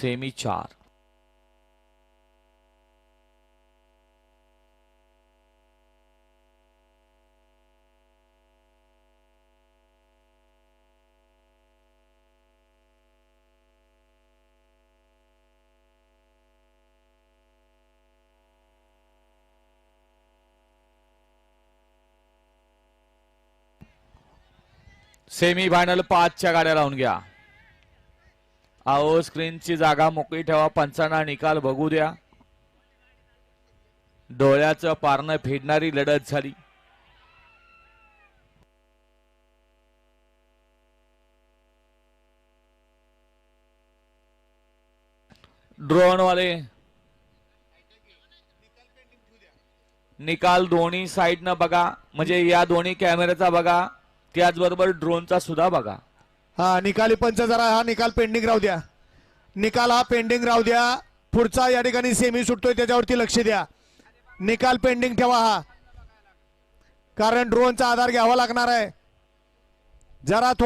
Semi चार। Semi final पाचच्या गाड्या लावून घ्या अहो स्क्रीनची जागा मोकळी ठेवा पंचांना निकाल बघू द्या. डोळ्याचं पारणं फेडणारी लढत झाली. ड्रोन वाले निकाल दोन्ही साईडनं बघा. म्हणजे या दोन्ही कॅमेऱ्याचा बघा. त्याचबरोबर ड्रोनचा सुद्धा बघा. हा निकाली पंच जरा हा निकाल पेंडिंग राहू द्या. निकाल हा पेंडिंग राहू द्या. पुढचा या ठिकाणी सेमी सुटतोय त्याच्यावरती लक्ष द्या. निकाल पेंडिंग ठेवा हा. कारण ड्रोनचा आधार घ्यावा लागणार आहे. जरा